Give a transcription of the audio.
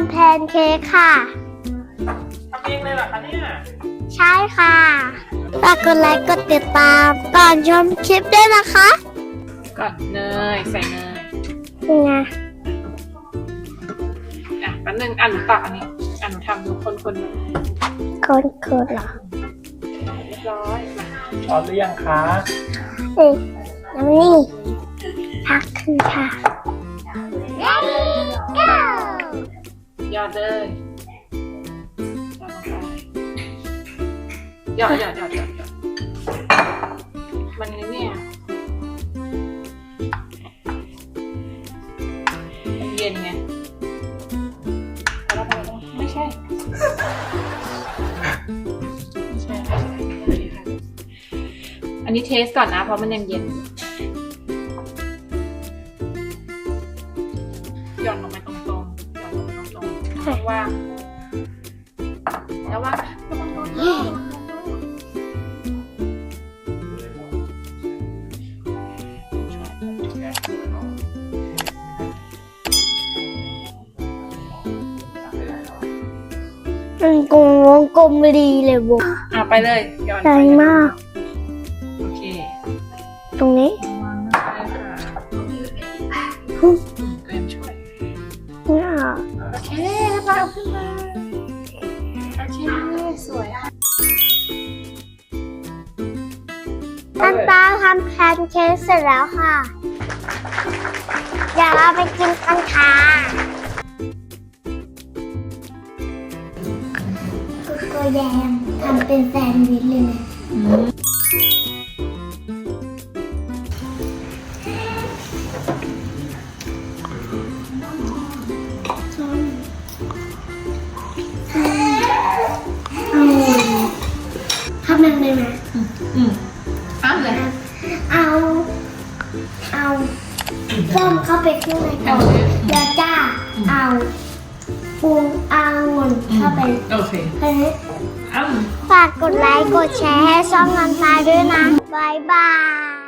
ำแพนเค้กค่ะ ทำเองเลยเหรอคะเนี่ย ใช่ค่ะฝากกดไลค์กดติดตามก่อนชมคลิปด้วยนะคะก่อนเนยใส่เนยนี่ไงอะแป๊บนึงอะหนูตักอันนี้อะหนูทำดูคนคนๆแบบคนคนเหรอเรียบร้อยมาพร้อมหรือยังคะเอ้ยยังนี่พักขึ้นค่ะ ยอดเลยหยอดลงไปหยอดหยอดหยอดหยอดหยอดมันเนี่ยมันเย็นไงแล้วเราไม่ใช่ ไม่ใช่ไม่ใช่ อันนี้เทสก่อนนะ เพราะมันยังเย็นหย่อนลงไปตรง ว่างแล้วว่าระวังโดนระวังโดนช่วยมันกลมวงกลมดีเลยวงอะไปเลยหย่อนใหญ่มาก โอเค ตรงนี้ เคแล้วเราเอาขึ้นมาโอเคสวยค่ะน้ำตาลทำแพนเค้กเสร็จแล้วค่ะ เดี๋ยวเราไปกินกันค่ะกุโกแยมทำเป็นแซนด์วิชเลยนะ ทำยังไงนะอืมอ้าวเลยเอา เอาส้มเข้าไปข้างในก่อนแล้วจ้าเอาปูเอางุ่นเข้าไปโอเคเฮ้ยอ้าวฝากกดไลค์กดแชร์ให้ช่องน้ำตาลด้วยนะบ๊ายบาย